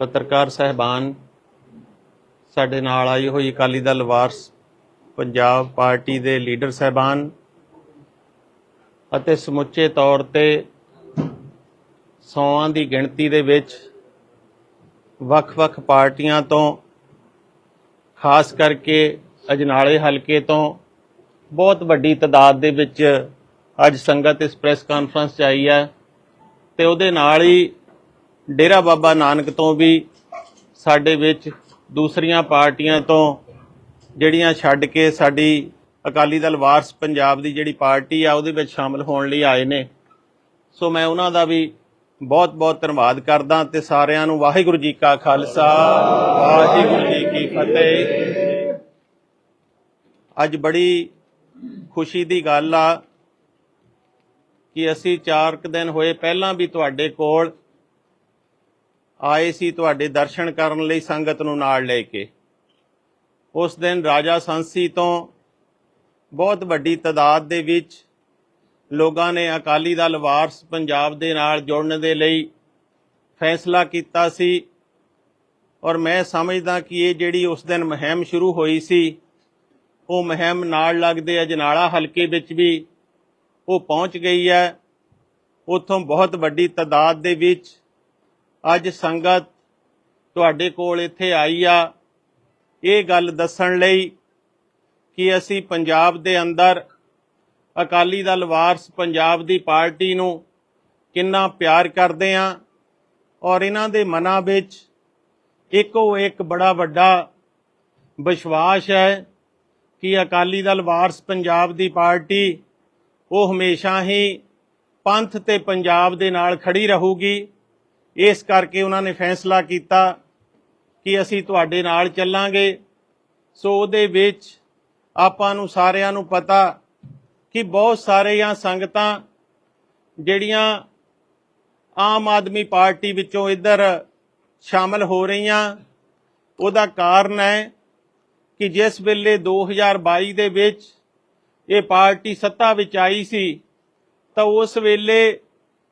ਪੱਤਰਕਾਰ ਸਹਿਬਾਨ ਸਾਡੇ ਨਾਲ ਆਈ ਹੋਈ ਅਕਾਲੀ ਦਲ ਵਾਰਸ ਪੰਜਾਬ ਪਾਰਟੀ ਦੇ ਲੀਡਰ ਸਹਿਬਾਨ ਅਤੇ ਸਮੁੱਚੇ ਤੌਰ ਤੇ ਸੌਆਂ ਦੀ ਗਿਣਤੀ ਦੇ ਵਿੱਚ ਵੱਖ-ਵੱਖ ਪਾਰਟੀਆਂ ਤੋਂ, ਖਾਸ ਕਰਕੇ ਅਜਨਾਲੇ ਹਲਕੇ ਤੋਂ ਬਹੁਤ ਵੱਡੀ ਤਦਾਦ ਦੇ ਵਿੱਚ ਅੱਜ ਸੰਗਤ ਇਸ ਪ੍ਰੈਸ ਕਾਨਫਰੰਸ 'ਚ ਆਈ ਹੈ ਤੇ ਉਹਦੇ ਨਾਲ ਹੀ ਡੇਰਾ ਬਾਬਾ ਨਾਨਕ ਤੋਂ ਵੀ ਸਾਡੇ ਵਿੱਚ ਦੂਸਰੀਆਂ ਪਾਰਟੀਆਂ ਤੋਂ ਜਿਹੜੀਆਂ ਛੱਡ ਕੇ ਸਾਡੀ ਅਕਾਲੀ ਦਲ ਵਾਰਸ ਪੰਜਾਬ ਦੀ ਜਿਹੜੀ ਪਾਰਟੀ ਆ, ਉਹਦੇ ਵਿੱਚ ਸ਼ਾਮਲ ਹੋਣ ਲਈ ਆਏ ਨੇ। ਸੋ ਮੈਂ ਉਹਨਾਂ ਦਾ ਵੀ ਬਹੁਤ ਬਹੁਤ ਧੰਨਵਾਦ ਕਰਦਾ ਤੇ ਸਾਰਿਆਂ ਨੂੰ ਵਾਹਿਗੁਰੂ ਜੀ ਕਾ ਖਾਲਸਾ, ਵਾਹਿਗੁਰੂ ਜੀ ਕੀ ਫਤਿਹ। ਅੱਜ ਬੜੀ ਖੁਸ਼ੀ ਦੀ ਗੱਲ ਆ ਕਿ ਅਸੀਂ 4 ਕੁ ਦਿਨ ਹੋਏ ਪਹਿਲਾਂ ਵੀ ਤੁਹਾਡੇ ਕੋਲ ਆਏ ਸੀ ਤੁਹਾਡੇ ਦਰਸ਼ਨ ਕਰਨ ਲਈ ਸੰਗਤ ਨੂੰ ਨਾਲ ਲੈ ਕੇ। ਉਸ ਦਿਨ ਰਾਜਾ ਸੰਸੀ ਤੋਂ ਬਹੁਤ ਵੱਡੀ ਤਦਾਦ ਦੇ ਵਿੱਚ ਲੋਕਾਂ ਨੇ ਅਕਾਲੀ ਦਲ ਵਾਰਸ ਪੰਜਾਬ ਦੇ ਨਾਲ ਜੁੜਨ ਦੇ ਲਈ ਫੈਸਲਾ ਕੀਤਾ ਸੀ ਔਰ ਮੈਂ ਸਮਝਦਾ ਕਿ ਇਹ ਜਿਹੜੀ ਉਸ ਦਿਨ ਮੁਹਿੰਮ ਸ਼ੁਰੂ ਹੋਈ ਸੀ, ਉਹ ਮੁਹਿੰਮ ਨਾਲ ਲੱਗਦੇ ਅਜਨਾਲਾ ਹਲਕੇ ਵਿੱਚ ਵੀ ਉਹ ਪਹੁੰਚ ਗਈ ਹੈ। ਉਥੋਂ ਬਹੁਤ ਵੱਡੀ ਤਦਾਦ ਦੇ ਵਿੱਚ ਅੱਜ ਸੰਗਤ ਤੁਹਾਡੇ ਕੋਲ ਇੱਥੇ ਆਈ ਆ। ਇਹ ਗੱਲ ਦੱਸਣ ਲਈ ਕਿ ਅਸੀਂ ਪੰਜਾਬ ਦੇ ਅੰਦਰ ਅਕਾਲੀ ਦਲ ਵਾਰਸ ਪੰਜਾਬ ਦੀ ਪਾਰਟੀ ਨੂੰ ਕਿੰਨਾ ਪਿਆਰ ਕਰਦੇ ਆਂ ਔਰ ਇਹਨਾਂ ਦੇ ਮਨਾਂ ਵਿੱਚ ਇੱਕੋ ਇੱਕ ਬੜਾ ਵੱਡਾ ਵਿਸ਼ਵਾਸ ਹੈ ਕਿ ਅਕਾਲੀ ਦਲ ਵਾਰਸ ਪੰਜਾਬ ਦੀ ਪਾਰਟੀ ਉਹ ਹਮੇਸ਼ਾ ਹੀ ਪੰਥ ਤੇ ਪੰਜਾਬ ਦੇ ਨਾਲ ਖੜੀ ਰਹੂਗੀ। ਇਸ ਕਰਕੇ ਉਹਨਾਂ ਨੇ ਫੈਸਲਾ ਕੀਤਾ ਕਿ ਅਸੀਂ ਤੁਹਾਡੇ ਨਾਲ ਚੱਲਾਂਗੇ। ਸੋ ਉਹਦੇ ਵਿੱਚ ਆਪਾਂ ਨੂੰ ਸਾਰਿਆਂ ਨੂੰ ਪਤਾ ਕਿ ਬਹੁਤ ਸਾਰੀਆਂ ਸੰਗਤਾਂ ਜਿਹੜੀਆਂ ਆਮ ਆਦਮੀ ਪਾਰਟੀ ਵਿੱਚੋਂ ਇੱਧਰ ਸ਼ਾਮਲ ਹੋ ਰਹੀਆਂ, ਉਹਦਾ ਕਾਰਨ ਹੈ ਕਿ ਜਿਸ ਵੇਲੇ 2022 ਦੇ ਵਿੱਚ ਇਹ ਪਾਰਟੀ ਸੱਤਾ ਵਿੱਚ ਆਈ ਸੀ, ਤਾਂ ਉਸ ਵੇਲੇ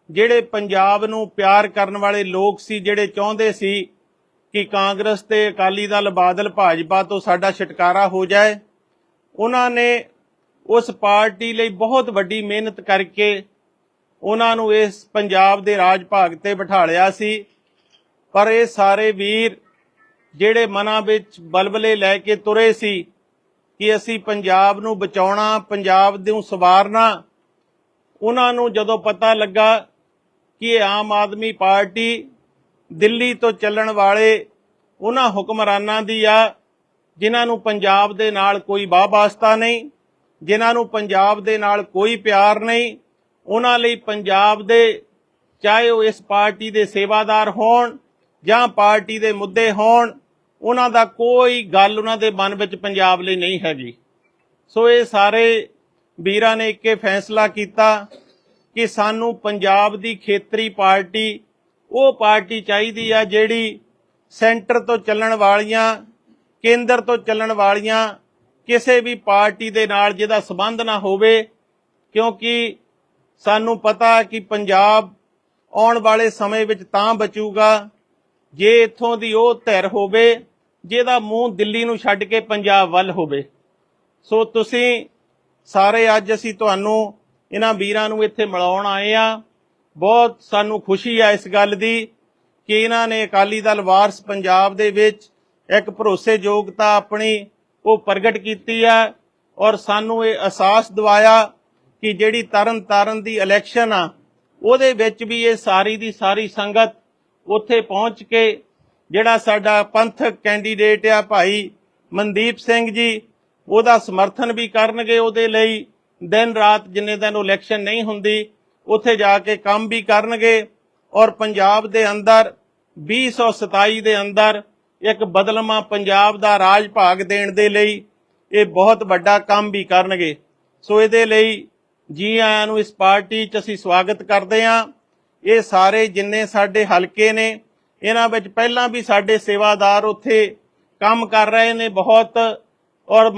ਜਿਹੜੇ ਪੰਜਾਬ ਨੂੰ ਪਿਆਰ ਕਰਨ ਵਾਲੇ ਲੋਕ ਸੀ, ਜਿਹੜੇ ਚਾਹੁੰਦੇ ਸੀ ਕਿ ਕਾਂਗਰਸ ਤੇ ਅਕਾਲੀ ਦਲ, ਬਾਦਲ, ਭਾਜਪਾ ਤੋਂ ਸਾਡਾ ਛੁਟਕਾਰਾ ਹੋ ਜਾਏ, ਉਹਨਾਂ ਨੇ ਉਸ ਪਾਰਟੀ ਲਈ ਬਹੁਤ ਵੱਡੀ ਮਿਹਨਤ ਕਰਕੇ ਉਹਨਾਂ ਨੂੰ ਇਸ ਪੰਜਾਬ ਦੇ ਰਾਜ ਭਾਗ ਤੇ ਬਿਠਾਲਿਆ ਸੀ। ਪਰ ਇਹ ਸਾਰੇ ਵੀਰ ਜਿਹੜੇ ਮਨਾਂ ਵਿੱਚ ਬਲਬਲੇ ਲੈ ਕੇ ਤੁਰੇ ਸੀ ਕਿ ਅਸੀਂ ਪੰਜਾਬ ਨੂੰ ਬਚਾਉਣਾ, ਪੰਜਾਬ ਨੂੰ ਸਵਾਰਨਾ, ਉਹਨਾਂ ਨੂੰ ਜਦੋਂ ਪਤਾ ਲੱਗਾ ਕਿ ਆਮ ਆਦਮੀ ਪਾਰਟੀ ਦਿੱਲੀ ਤੋਂ ਚੱਲਣ ਵਾਲੇ ਉਹਨਾਂ ਹੁਕਮਰਾਨਾਂ ਦੀ ਆ, ਜਿਨ੍ਹਾਂ ਨੂੰ ਪੰਜਾਬ ਦੇ ਨਾਲ ਕੋਈ ਵਾਸਤਾ ਨਹੀਂ, ਜਿਨ੍ਹਾਂ ਨੂੰ ਪੰਜਾਬ ਦੇ ਨਾਲ ਕੋਈ ਪਿਆਰ ਨਹੀਂ, ਉਹਨਾਂ ਲਈ ਪੰਜਾਬ ਦੇ, ਚਾਹੇ ਉਹ ਇਸ ਪਾਰਟੀ ਦੇ ਸੇਵਾਦਾਰ ਹੋਣ ਜਾਂ ਪਾਰਟੀ ਦੇ ਮੁੱਦੇ ਹੋਣ, ਉਹਨਾਂ ਦਾ ਕੋਈ ਗੱਲ ਉਹਨਾਂ ਦੇ ਮਨ ਵਿੱਚ ਪੰਜਾਬ ਲਈ ਨਹੀਂ ਹੈਗੀ। ਸੋ ਇਹ ਸਾਰੇ ਵੀਰਾਂ ਨੇ ਇੱਕੇ ਫੈਸਲਾ ਕੀਤਾ ਕਿ ਸਾਨੂੰ ਪੰਜਾਬ ਦੀ ਖੇਤਰੀ ਪਾਰਟੀ, ਉਹ ਪਾਰਟੀ ਚਾਹੀਦੀ ਆ ਜਿਹੜੀ ਸੈਂਟਰ ਤੋਂ ਚੱਲਣ ਵਾਲੀਆਂ, ਕੇਂਦਰ ਤੋਂ ਚੱਲਣ ਵਾਲੀਆਂ ਕਿਸੇ ਵੀ ਪਾਰਟੀ ਦੇ ਨਾਲ ਜਿਹਦਾ ਸਬੰਧ ਨਾ ਹੋਵੇ, ਕਿਉਂਕਿ ਸਾਨੂੰ ਪਤਾ ਕਿ ਪੰਜਾਬ ਆਉਣ ਵਾਲੇ ਸਮੇਂ ਵਿੱਚ ਤਾਂ ਬਚੂਗਾ, ਜੇ ਇੱਥੋਂ ਦੀ ਉਹ ਧਿਰ ਹੋਵੇ, ਜਿਹਦਾ ਮੂੰਹ ਦਿੱਲੀ ਨੂੰ ਛੱਡ ਕੇ ਪੰਜਾਬ ਵੱਲ ਹੋਵੇ। ਸੋ ਤੁਸੀਂ ਸਾਰੇ ਅੱਜ ਅਸੀਂ ਤੁਹਾਨੂੰ ਇਹਨਾਂ ਵੀਰਾਂ ਨੂੰ ਇੱਥੇ ਮਿਲਾਉਣ ਆਏ ਆ। ਬਹੁਤ ਸਾਨੂੰ ਖੁਸ਼ੀ ਹੈ ਇਸ ਗੱਲ ਦੀ ਕਿ ਇਹਨਾਂ ਨੇ ਅਕਾਲੀ ਦਲ ਵਾਰਸ ਪੰਜਾਬ ਦੇ ਵਿੱਚ ਇੱਕ ਭਰੋਸੇਯੋਗਤਾ ਆਪਣੀ ਉਹ ਪ੍ਰਗਟ ਕੀਤੀ ਹੈ ਔਰ ਸਾਨੂੰ ਇਹ ਅਹਿਸਾਸ ਦਿਵਾਇਆ ਕਿ ਜਿਹੜੀ ਤਰਨ ਤਾਰਨ ਦੀ ਇਲੈਕਸ਼ਨ ਆ, ਉਹਦੇ ਵਿੱਚ ਵੀ ਇਹ ਸਾਰੀ ਦੀ ਸਾਰੀ ਸੰਗਤ ਉੱਥੇ ਪਹੁੰਚ ਕੇ ਜਿਹੜਾ ਸਾਡਾ ਪੰਥਕ ਕੈਂਡੀਡੇਟ ਆ ਭਾਈ ਮਨਦੀਪ ਸਿੰਘ ਜੀ, ਉਹਦਾ ਸਮਰਥਨ ਵੀ ਕਰਨਗੇ ਉਹਦੇ ਲਈ। ਦਿਨ ਰਾਤ ਜਿੰਨੇ ਦਿਨ ਇਲੈਕਸ਼ਨ ਨਹੀਂ ਹੁੰਦੀ, ਉੱਥੇ ਜਾ ਕੇ ਕੰਮ ਵੀ ਕਰਨਗੇ ਔਰ ਪੰਜਾਬ ਦੇ ਅੰਦਰ 2027 ਦੇ ਅੰਦਰ ਇੱਕ ਬਦਲਮਾ ਪੰਜਾਬ ਦਾ ਰਾਜ ਭਾਗ ਦੇਣ ਦੇ ਲਈ ਇਹ ਬਹੁਤ ਵੱਡਾ ਕੰਮ ਵੀ ਕਰਨਗੇ। ਸੋ ਇਹਦੇ ਲਈ ਜੀ ਆਇਆਂ ਨੂੰ ਇਸ ਪਾਰਟੀ 'ਚ ਅਸੀਂ ਸਵਾਗਤ ਕਰਦੇ ਹਾਂ। ਇਹ ਸਾਰੇ ਜਿੰਨੇ ਸਾਡੇ ਹਲਕੇ ਨੇ, ਇਹਨਾਂ ਵਿੱਚ ਪਹਿਲਾਂ ਵੀ ਸਾਡੇ ਸੇਵਾਦਾਰ ਉੱਥੇ ਕੰਮ ਕਰ ਰਹੇ ਨੇ ਬਹੁਤ ਔਰ